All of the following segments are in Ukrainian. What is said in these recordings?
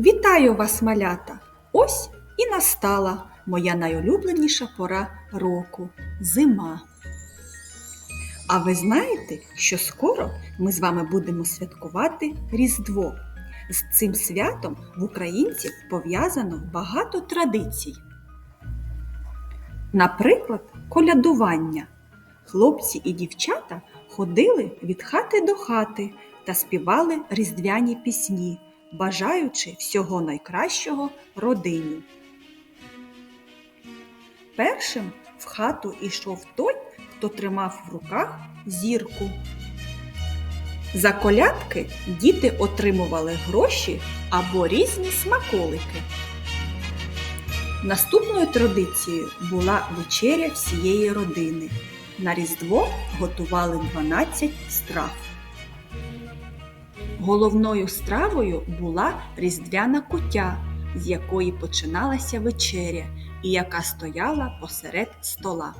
Вітаю вас, малята! Ось і настала моя найулюбленіша пора року зима. А ви знаєте, що скоро ми з вами будемо святкувати Різдво. З цим святом в українців пов'язано багато традицій. Наприклад, колядування. Хлопці і дівчата ходили від хати до хати та співали різдвяні пісні, бажаючи всього найкращого родині. Першим в хату йшов той, хто тримав в руках зірку. За колядки діти отримували гроші або різні смаколики. Наступною традицією була вечеря всієї родини. На Різдво готували 12 страв. Головною стравою була різдвяна кутя, з якої починалася вечеря і яка стояла посеред стола.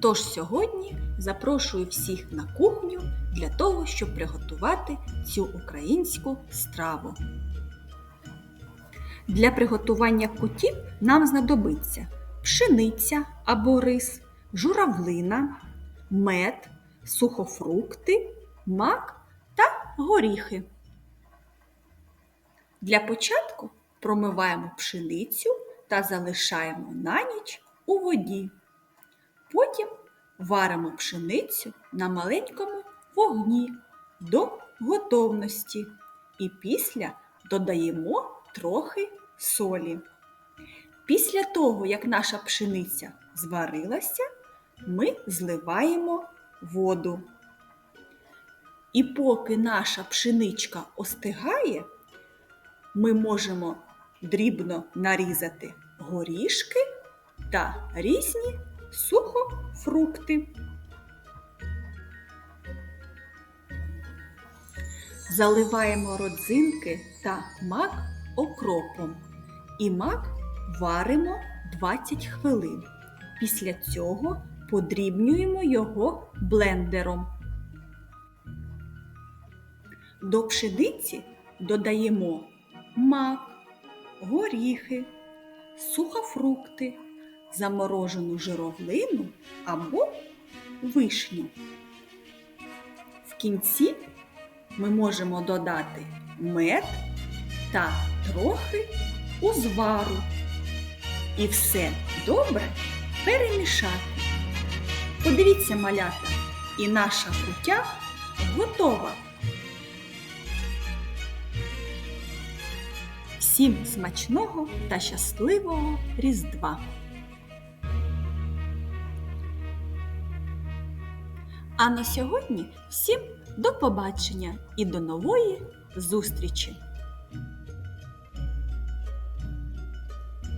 Тож сьогодні запрошую всіх на кухню для того, щоб приготувати цю українську страву. Для приготування кутів нам знадобиться пшениця або рис, журавлина, мед, сухофрукти, мак горіхи. Для початку промиваємо пшеницю та залишаємо на ніч у воді. Потім варимо пшеницю на маленькому вогні до готовності і після додаємо трохи солі. Після того, як наша пшениця зварилася, ми зливаємо воду. І поки наша пшеничка остигає, ми можемо дрібно нарізати горішки та різні сухофрукти. Заливаємо родзинки та мак окропом. І мак варимо 20 хвилин. Після цього подрібнюємо його блендером. До пшениці додаємо мак, горіхи, сухофрукти, заморожену жировлину або вишню. В кінці ми можемо додати мед та трохи узвару. І все добре перемішати. Подивіться, малята, і наша кутя готова. Всім смачного та щасливого Різдва! А на сьогодні всім до побачення і до нової зустрічі!